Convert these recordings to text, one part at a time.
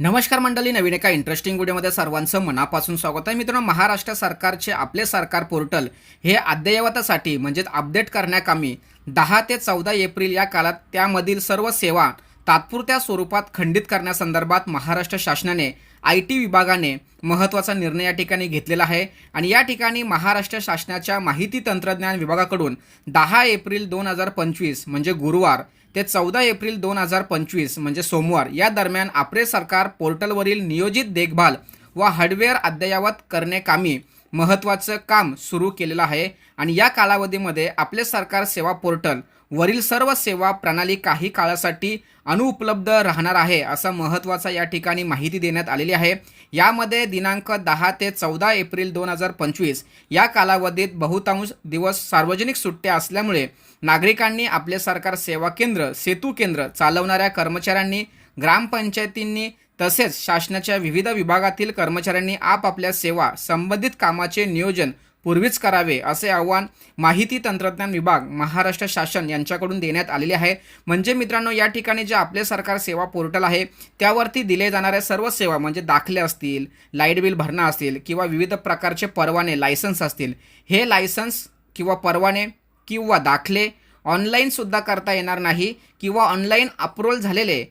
नमस्कार मंडळी नवीन एका इंटरेस्टिंग व्हिडिओमध्ये सर्वांचं मनापासून स्वागत आहे. मित्रांनो महाराष्ट्र सरकारचे आपले सरकार पोर्टल हे अद्ययावतासाठी म्हणजेच अपडेट करण्याकामी दहा ते चौदा एप्रिल या काळात त्यामधील सर्व सेवा तात्पुरत्या स्वरूपात खंडित करण्यासंदर्भात महाराष्ट्र शासनाने आय टी विभागाने महत्त्वाचा निर्णय या ठिकाणी घेतलेला आहे. आणि या ठिकाणी महाराष्ट्र शासनाच्या माहिती तंत्रज्ञान विभागाकडून दहा एप्रिल दोन हजार पंचवीस म्हणजे गुरुवार ते चौदा एप्रिल दोन हजार पंचवीस म्हणजे सोमवार या दरम्यान आपरे सरकार पोर्टलवरील नियोजित देखभाल व हार्डवेअर अद्ययावत करणे कामी महत्त्वाचं काम सुरू केलेलं आहे. आणि या कालावधीमध्ये आपले सरकार सेवा पोर्टल वरील सर्व सेवा प्रणाली काही काळासाठी अनुपलब्ध राहणार आहे असं महत्त्वाचा या ठिकाणी माहिती देण्यात आलेली आहे. यामध्ये दिनांक दहा ते चौदा एप्रिल दोन हजार पंचवीस या कालावधीत बहुतांश दिवस सार्वजनिक सुट्ट्या असल्यामुळे नागरिकांनी आपले सरकार सेवा केंद्र सेतू केंद्र चालवणाऱ्या कर्मचाऱ्यांनी ग्रामपंचायतींनी तसेच शासनाच्या विविध विभागातील कर्मचाऱ्यांनी आपापल्या सेवा संबंधित कामाचे नियोजन पूर्वीच करावे असे आव्हान माहिती तंत्रज्ञान विभाग महाराष्ट्र शासन यांच्याकडून देण्यात आलेले आहे. म्हणजे मित्रांनो या ठिकाणी जे आपले सरकार सेवा पोर्टल आहे त्यावरती दिले जाणाऱ्या सर्व सेवा म्हणजे दाखले असतील लाइट बिल भरणं असतील किंवा विविध प्रकारचे परवाने लायसन्स असतील हे लायसन्स किंवा परवाने किंवा दाखले ऑनलाईनसुद्धा करता येणार नाही किंवा ऑनलाईन अप्रूव्हल झालेले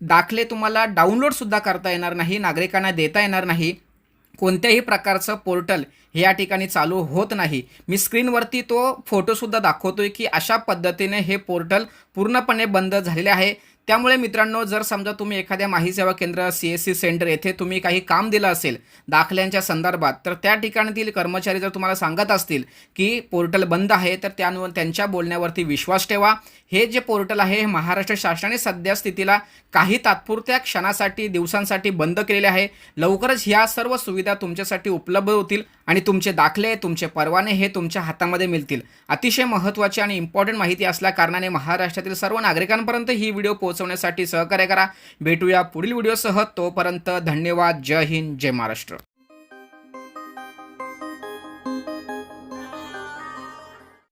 दाखले तुम्हाला डाउनलोडसुद्धा करता येणार नाही नागरिकांना देता येणार नाही. कोणत्याही प्रकारचं पोर्टल हे या ठिकाणी चालू होत नाही. मी स्क्रीनवरती तो फोटोसुद्धा दाखवतोय की अशा पद्धतीने हे पोर्टल पूर्णपणे बंद झालेले आहे. त्यामुळे मित्रांनो जर समजा तुम्ही एखाद्या माहिती सेवा केंद्र सी एस सी सेंटर येथे तुम्ही काही काम दिलं असेल दाखल्यांच्या संदर्भात तर त्या ठिकाणातील कर्मचारी जर तुम्हाला सांगत असतील की पोर्टल बंद आहे तर त्यानुसार त्यांच्या बोलण्यावरती विश्वास ठेवा. हे जे पोर्टल आहे हे महाराष्ट्र शासनाने सध्या स्थितीला काही तात्पुरत्या क्षणासाठी दिवसांसाठी बंद केलेले आहे. लवकरच ह्या सर्व सुविधा तुमच्यासाठी उपलब्ध होतील आणि तुमचे दाखले तुमचे परवाने हे तुमच्या हातामध्ये मिळतील. अतिशय महत्त्वाची आणि इम्पॉर्टंट माहिती असल्या कारणाने महाराष्ट्रातील सर्व नागरिकांपर्यंत ही व्हिडिओ पोहोचवण्यासाठी सहकार्य करा. भेटूया पुढील व्हिडिओसह. तोपर्यंत धन्यवाद. जय हिंद. जय महाराष्ट्र.